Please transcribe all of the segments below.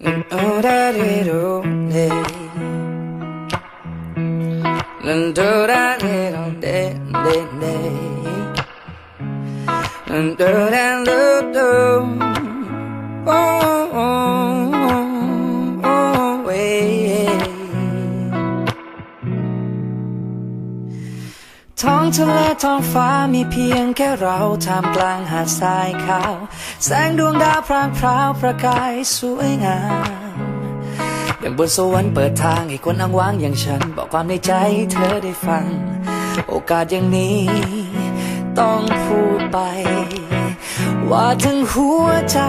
And all that it only And all that it only And all that it ท้องทะเลท้องฟ้ามีเพียงแค่เราท่ามกลางหาดทรายขาว แสงดวงดาวพรางพราวประกายสวยงามอย่างบนสวรรค์เปิดทางให้คนอ้างว้างอย่างฉัน บอกความในใจใเธอได้ฟัง โอกาสอย่างนี้ ต้องพูดไป ว่าทั้งหัวใจ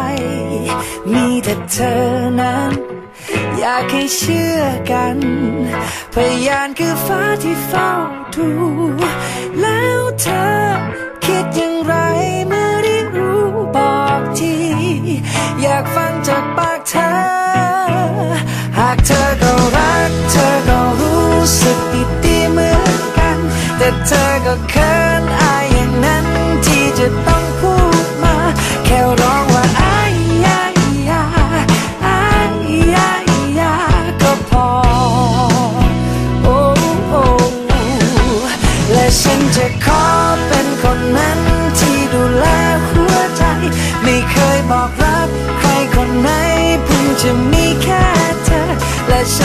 มีแต่เธอนั้น อยากให้เชื่อกัน พยานคือฟ้าที่เฝ้า ดูแล้วเธอคิดอย่างไรเมื่อได้รู้บอกที อยากฟังจากปากเธอ หากเธอก็รัก เธอก็รู้สึกดีๆเหมือนกัน แต่เธอก็เขิน จะขอเป็นคนนั้นที่ดูแลหัวใจ ไม่เคยบอกรักใครคนไหนเพิ่งจะมีแค่เธอและฉัน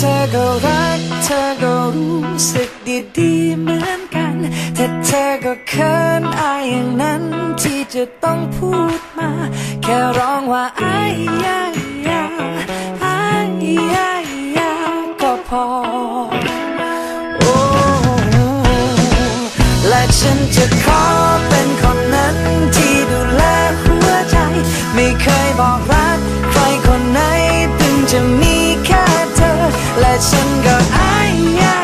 เธอก็รัก เธอก็รู้สึกดีๆเหมือนกัน แต่เธอก็เขินอายอย่างนั้นที่จะต้องพูดมา แค่ร้องว่าอายยายาอายยายาก็พอ โอ้และฉันจะขอ คนไ